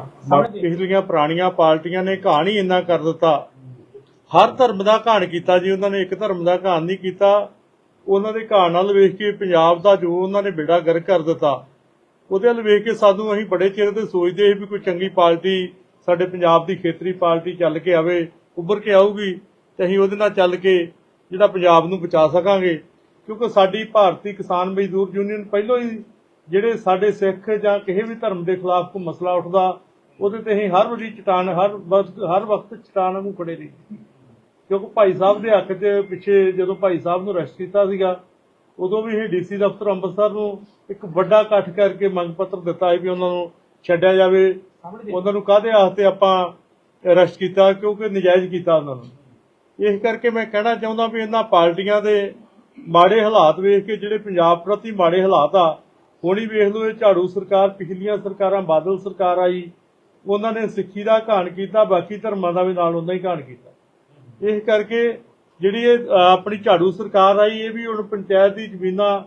ਪਿਛਲੀਆਂ ਪੁਰਾਣੀਆਂ ਪਾਰਟੀਆਂ ਨੇ ਕਹਾਣੀ ਇੰਨਾ ਕਰ ਦਿੱਤਾ। ਹਰ ਧਰਮ ਦਾ ਘਾਣ ਕੀਤਾ ਜੀ ਉਹਨਾਂ ਨੇ ਇੱਕ ਧਰਮ ਦਾ ਘਾਣ ਨਹੀਂ ਕੀਤਾ। ਉਹਨਾਂ ਦੇ ਘਾਣ ਨਾਲ ਵੇਖ ਕੇ ਪੰਜਾਬ ਦਾ ਜੋ ਉਹਨਾਂ ਨੇ ਬੇੜਾ ਗਰਕ ਕਰ ਦਿੱਤਾ। ਉਹਦੇ ਵੱਲ ਵੇਖ ਕੇ ਸਾਨੂੰ ਅਸੀਂ ਬੜੇ ਚਿਰ ਤੋਂ ਸੋਚਦੇ ਸੀ ਵੀ ਕੋਈ ਚੰਗੀ ਪਾਰਟੀ ਸਾਡੇ ਪੰਜਾਬ ਦੀ ਖੇਤਰੀ ਪਾਰਟੀ ਚੱਲ ਕੇ ਆਵੇ, ਉੱਭਰ ਕੇ ਆਊਗੀ ਤੇ ਅਸੀਂ ਉਹਦੇ ਨਾਲ ਚੱਲ ਕੇ ਜਿਹੜਾ ਪੰਜਾਬ ਨੂੰ ਬਚਾ ਸਕਾਂਗੇ। ਕਿਉਂਕਿ ਸਾਡੀ ਭਾਰਤੀ ਕਿਸਾਨ ਮਜ਼ਦੂਰ ਯੂਨੀਅਨ ਪਹਿਲਾਂ ਹੀ ਜਿਹੜੇ ਸਾਡੇ ਸਿੱਖ ਜਾਂ ਕਿਸੇ ਵੀ ਧਰਮ ਦੇ ਖਿਲਾਫ ਕੋਈ ਮਸਲਾ ਉੱਠਦਾ, ਉਹਦੇ ਤੇ ਅਸੀਂ ਹਰ ਵਾਰੀ ਚਟਾਨ, ਹਰ ਵਕਤ ਹਰ ਵਕਤ ਚਟਾਨ ਨੂੰ ਖੜੇ ਰਹੀ ਕਿਉਂਕਿ ਭਾਈ ਸਾਹਿਬ ਦੇ ਹੱਕ 'ਚ ਪਿੱਛੇ ਜਦੋਂ ਭਾਈ ਸਾਹਿਬ ਨੂੰ ਅਰੈਸਟ ਕੀਤਾ ਸੀਗਾ ਉਦੋਂ ਵੀ ਇਹ ਡੀਸੀ ਦਫ਼ਤਰ ਅੰਮ੍ਰਿਤਸਰ ਨੂੰ ਇੱਕ ਵੱਡਾ ਇਕੱਠ ਕਰਕੇ ਮੰਗ ਪੱਤਰ ਦਿੱਤਾ ਹੈ ਵੀ ਉਹਨਾਂ ਨੂੰ ਛੱਡਿਆ ਜਾਵੇ। ਉਹਨਾਂ ਨੂੰ ਕਾਹਦੇ ਆਸਤੇ ਆਪਾਂ ਅਰੈਸਟ ਕੀਤਾ ਕਿਉਂਕਿ ਨਜਾਇਜ਼ ਕੀਤਾ ਉਹਨਾਂ ਨੂੰ। ਇਸ ਕਰਕੇ ਮੈਂ ਕਹਿਣਾ ਚਾਹੁੰਦਾ ਵੀ ਇਹਨਾਂ ਪਾਰਟੀਆਂ ਦੇ ਮਾੜੇ ਹਾਲਾਤ ਵੇਖ ਕੇ ਜਿਹੜੇ ਪੰਜਾਬ ਪ੍ਰਤੀ ਮਾੜੇ ਹਾਲਾਤ ਆ ਹੁਣੀ ਵੇਖ ਲਓ ਇਹ ਝਾੜੂ ਸਰਕਾਰ ਪਿਛਲੀਆਂ ਸਰਕਾਰਾਂ ਬਾਦਲ ਸਰਕਾਰ ਆਈ ਉਹਨਾਂ ਨੇ ਸਿੱਖੀ ਦਾ ਘਾਣ ਕੀਤਾ ਬਾਕੀ ਧਰਮਾਂ ਦਾ ਵੀ ਨਾਲ ਉਹਨਾਂ ਹੀ ਘਾਣ ਕੀਤਾ। ਇਸ ਕਰਕੇ ਜਿਹੜੀ ਇਹ ਆਪਣੀ ਝਾੜੂ ਸਰਕਾਰ ਆਈ, ਇਹ ਵੀ ਹੁਣ ਪੰਚਾਇਤ ਦੀ ਜ਼ਮੀਨਾਂ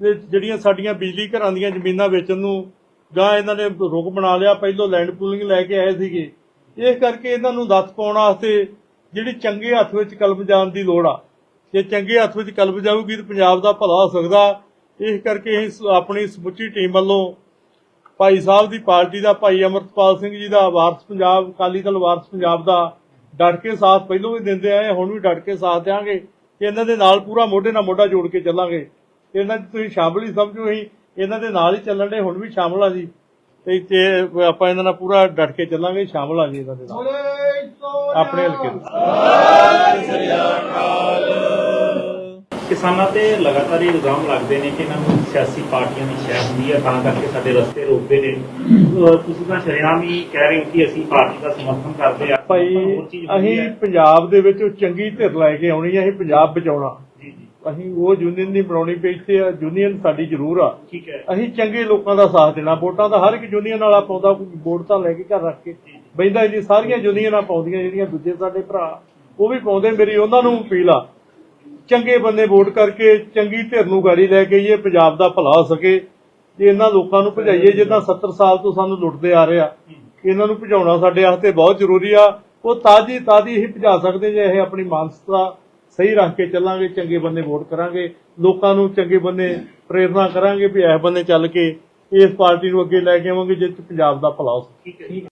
ਜਿਹੜੀਆਂ ਸਾਡੀਆਂ ਬਿਜਲੀ ਘਰਾਂ ਦੀਆਂ ਜ਼ਮੀਨਾਂ ਵੇਚਣ ਨੂੰ ਜਾਂ ਇਹਨਾਂ ਨੇ ਰੁਕ ਬਣਾ ਲਿਆ, ਪਹਿਲੋਂ ਲੈਂਡ ਪੂਲਿੰਗ ਲੈ ਕੇ ਆਏ ਸੀਗੇ। ਇਸ ਕਰਕੇ ਇਹਨਾਂ ਨੂੰ ਦੱਸ ਪਾਉਣ ਵਾਸਤੇ ਜਿਹੜੀ ਚੰਗੇ ਹੱਥ ਵਿੱਚ ਕਲਮ ਜਾਣ ਦੀ ਲੋੜ ਆ। ਜੇ ਚੰਗੇ ਹੱਥ ਵਿੱਚ ਕਲਮ ਜਾਊਗੀ ਤਾਂ ਪੰਜਾਬ ਦਾ ਭਲਾ ਹੋ ਸਕਦਾ। ਇਸ ਕਰਕੇ ਅਸੀਂ ਆਪਣੀ ਸਮੁੱਚੀ ਟੀਮ ਵੱਲੋਂ ਭਾਈ ਸਾਹਿਬ ਦੀ ਪਾਰਟੀ ਦਾ, ਭਾਈ ਅਮਰਤਪਾਲ ਸਿੰਘ ਜੀ ਦਾ, ਵਾਰਸ ਪੰਜਾਬ, ਅਕਾਲੀ ਦਲ ਵਾਰਸ ਪੰਜਾਬ ਦਾ ਡਟ ਕੇ ਸਾਥ ਪਹਿਲੋਂ ਵੀ ਦਿੰਦੇ ਆਏ ਹੁਣ ਵੀ ਡਟ ਕੇ ਸਾਥ ਦਿਆਂਗੇ। ਤੇ ਇਹਨਾਂ ਦੇ ਨਾਲ ਪੂਰਾ ਮੋਢੇ ਨਾਲ ਮੋਢਾ ਜੋੜ ਕੇ ਚੱਲਾਂਗੇ। ਇਹਨਾਂ 'ਚ ਤੁਸੀਂ ਸ਼ਾਮਲ ਹੀ ਸਮਝੋ ਅਸੀਂ ਇਹਨਾਂ ਦੇ ਨਾਲ ਹੀ ਚੱਲਣ ਦੇ ਹੁਣ ਵੀ ਸ਼ਾਮਲ ਆ ਜੀ। ਤੇ ਤੇ ਆਪਾਂ ਇਹਨਾਂ ਨਾਲ ਪੂਰਾ ਡਟ ਕੇ ਚੱਲਾਂਗੇ ਸ਼ਾਮਲ ਆ ਜੀ ਇਹਨਾਂ ਦੇ ਨਾਲ। ਆਪਣੇ ਹਲਕੇ ਦੇ ਕਿਸਾਨਾਂ ਤੇ ਲਗਾਤਾਰ ਇਹ ਇਲਜ਼ਾਮ ਲੱਗਦੇ ਨੇ ਕਿ ਇਹਨਾਂ ਨੂੰ ਸਿਆਸੀ ਪਾਰਟੀਆਂ ਦੀ ਸ਼ਹਿ ਹੁੰਦੀ ਹੈ ਤਾਂ ਕਰਕੇ ਸਾਡੇ ਰਸਤੇ ਰੋਕਦੇ ਨੇ। ਤੁਸੀਂ ਤਾਂ ਸ਼ਰੇਆਮ ਹੀ ਕਹਿ ਰਹੇ ਹੋ ਕਿ ਅਸੀਂ ਪਾਰਟੀ ਦਾ ਸਮਰਥਨ ਕਰਦੇ ਆ ਭਾਈ ਅਸੀਂ। ਪੰਜਾਬ ਦੇ ਵਿੱਚ ਉਹ ਚੰਗੀ ਧਿਰ ਲੈ ਕੇ ਆਉਣੀ ਹੈ ਅਸੀਂ ਪੰਜਾਬ ਬਚਾਉਣਾ। ਅਸੀਂ ਉਹ ਯੂਨੀਅਨ ਨਹੀਂ ਬਣਾਉਣੀ ਪਈ ਇੱਥੇ ਯੂਨੀਅਨ ਸਾਡੀ ਜ਼ਰੂਰ ਆ। ਠੀਕ ਹੈ। ਅਸੀਂ ਚੰਗੇ ਲੋਕਾਂ ਦਾ ਸਾਥ ਦੇਣਾ ਵੋਟਾਂ ਤਾਂ ਹਰ ਇੱਕ ਯੂਨੀਅਨ ਵਾਲਾ ਪਾਉਂਦਾ ਕੋਈ ਵੋਟ ਤਾਂ ਲੈ ਕੇ ਘਰ ਰੱਖ ਕੇ। ਬੈਂਦਾ ਜੀ। ਸਾਰੀਆਂ ਯੂਨੀਅਨਾਂ ਪਾਉਂਦੀਆਂ ਜਿਹੜੀਆਂ ਦੂਜੇ ਸਾਡੇ ਭਰਾ ਉਹ ਵੀ ਪਾਉਂਦੇ ਮੇਰੀ ਉਹਨਾਂ ਨੂੰ ਅਪੀਲ ਆ। ਚੰਗੇ ਬੰਦੇ ਵੋਟ ਕਰਕੇ ਚੰਗੀ ਧਿਰ ਨੂੰ ਗਾੜੀ ਲੈ ਕੇ ਇਹ ਪੰਜਾਬ ਦਾ ਭਲਾ ਹੋ ਸਕੇ, ਜੇ ਇਹਨਾਂ ਲੋਕਾਂ ਨੂੰ ਭਜਾਈਏ, ਜਿੱਦਾਂ 70 ਸਾਲ ਤੋਂ ਸਾਨੂੰ ਲੁੱਟਦੇ ਆ ਰਹੇ ਆ, ਇਹਨਾਂ ਨੂੰ ਭਜਾਉਣਾ ਸਾਡੇ ਵਾਸਤੇ ਬਹੁਤ ਜ਼ਰੂਰੀ ਆ, ਉਹ ਤਾਜੀ ਤਾਜੀ ਹੀ ਭਜਾ ਸਕਦੇ ਜੇ ਇਹ ਆਪਣੀ ਮਾਨਸਿਕਤਾ ਸਹੀ ਰੱਖ ਕੇ ਚੱਲਾਂਗੇ, ਚੰਗੇ ਬੰਦੇ ਵੋਟ ਕਰਾਂਗੇ, ਲੋਕਾਂ ਨੂੰ ਚੰਗੇ ਬੰਦੇ ਪ੍ਰੇਰਨਾ ਕਰਾਂਗੇ ਵੀ ਇਹ ਬੰਦੇ ਚੱਲ ਕੇ ਇਸ ਪਾਰਟੀ ਨੂੰ ਅੱਗੇ ਲੈ ਕੇ ਆਵਾਂਗੇ ਜਿਸ ਪੰਜਾਬ ਦਾ ਭਲਾ ਹੋ ਸਕੇ। ਠੀਕ ਹੈ